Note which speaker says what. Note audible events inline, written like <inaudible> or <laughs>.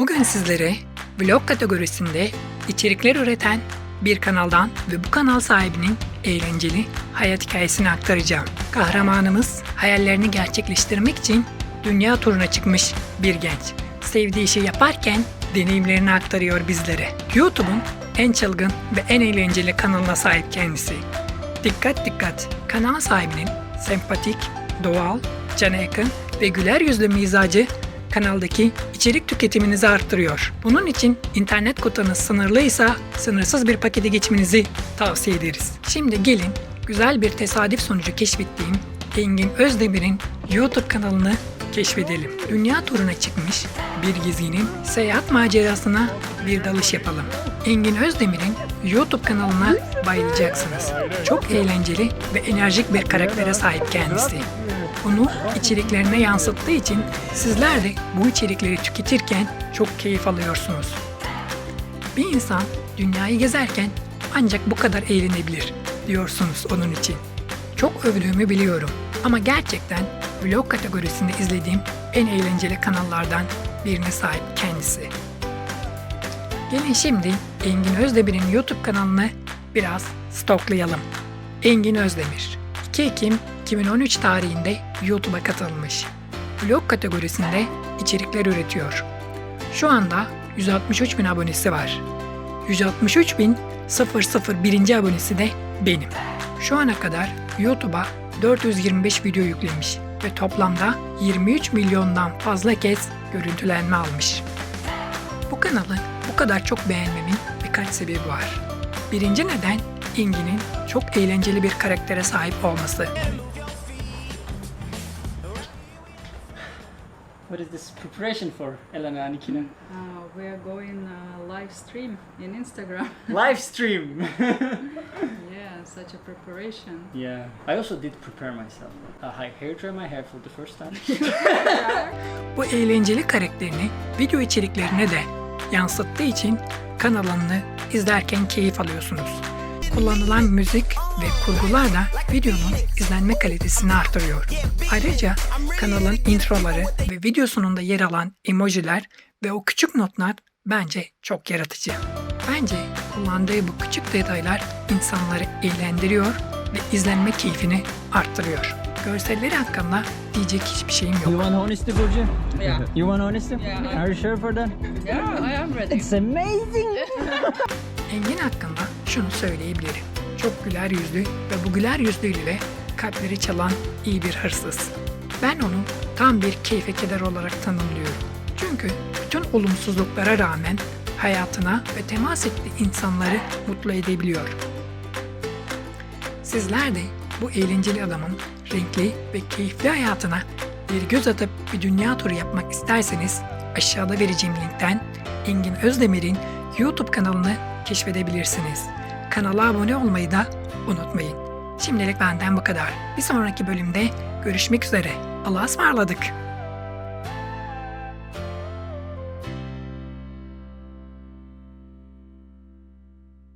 Speaker 1: Bugün sizlere vlog kategorisinde içerikler üreten bir kanaldan ve bu kanal sahibinin eğlenceli hayat hikayesini aktaracağım. Kahramanımız hayallerini gerçekleştirmek için dünya turuna çıkmış bir genç. Sevdiği işi yaparken deneyimlerini aktarıyor bizlere. YouTube'un en çılgın ve en eğlenceli kanalına sahip kendisi. Dikkat dikkat! Kanal sahibinin sempatik, doğal, cana yakın ve güler yüzlü mizacı kanaldaki içerik tüketiminizi arttırıyor. Bunun için internet kotanız sınırlıysa sınırsız bir pakete geçmenizi tavsiye ederiz. Şimdi gelin güzel bir tesadüf sonucu keşfettiğim Engin Özdemir'in YouTube kanalını keşfedelim. Dünya turuna çıkmış bir gezinin seyahat macerasına bir dalış yapalım. Engin Özdemir'in YouTube kanalına bayılacaksınız. Çok eğlenceli ve enerjik bir karaktere sahip kendisi. Bunu içeriklerine yansıttığı için sizler de bu içerikleri tüketirken çok keyif alıyorsunuz. Bir insan dünyayı gezerken ancak bu kadar eğlenebilir diyorsunuz onun için. Çok övdüğümü biliyorum ama gerçekten vlog kategorisinde izlediğim en eğlenceli kanallardan birine sahip kendisi. Gelin şimdi Engin Özdemir'in YouTube kanalını biraz stoklayalım. Engin Özdemir 2 Ekim 2013 tarihinde YouTube'a katılmış. Vlog kategorisinde içerikler üretiyor. Şu anda 163 bin abonesi var. 163 bin 001. abonesi de benim. Şu ana kadar YouTube'a 425 video yüklemiş ve toplamda 23 milyondan fazla kez görüntülenme almış. Bu kanalı bu kadar çok beğenmemin birkaç sebebi var. Birinci neden Engin'in çok eğlenceli bir karaktere sahip olması.
Speaker 2: What is this preparation for, Elena Anikina?
Speaker 3: Uh, we are going uh, live stream in Instagram. <laughs>
Speaker 2: Live stream! <laughs>
Speaker 3: yeah, such a preparation.
Speaker 2: yeah, I also did prepare myself. Uh, I hair dry my hair for the first time. <laughs>
Speaker 1: Bu eğlenceli karakterini video içeriklerine de yansıttığı için kanalını izlerken keyif alıyorsunuz. Kullanılan müzik ve kurgular da videonun izlenme kalitesini artırıyor. Ayrıca kanalın introları ve video sonunda yer alan emojiler ve o küçük notlar bence çok yaratıcı. Bence kullandığı bu küçük detaylar insanları eğlendiriyor ve izlenme keyfini arttırıyor. Görselleri hakkında diyecek hiçbir şeyim yok.
Speaker 2: you want honesty, Burcu?
Speaker 3: Yeah.
Speaker 2: You want honesty?
Speaker 3: Yeah.
Speaker 2: Are you sure for that?
Speaker 3: Yeah, I am ready.
Speaker 2: It's amazing! <laughs>
Speaker 1: Engin hakkında şunu söyleyebilirim. Çok güler yüzlü ve bu güler yüzlüyle kalpleri çalan iyi bir hırsız. Ben onu tam bir keyfe keder olarak tanımlıyorum. Çünkü bütün olumsuzluklara rağmen hayatına ve temas ettiği insanları mutlu edebiliyor. Sizler de bu eğlenceli adamın renkli ve keyifli hayatına bir göz atıp bir dünya turu yapmak isterseniz aşağıda vereceğim linkten Engin Özdemir'in YouTube kanalını keşfedebilirsiniz. Kanala abone olmayı da unutmayın. Şimdilik benden bu kadar. Bir sonraki bölümde görüşmek üzere. Allah'a ısmarladık.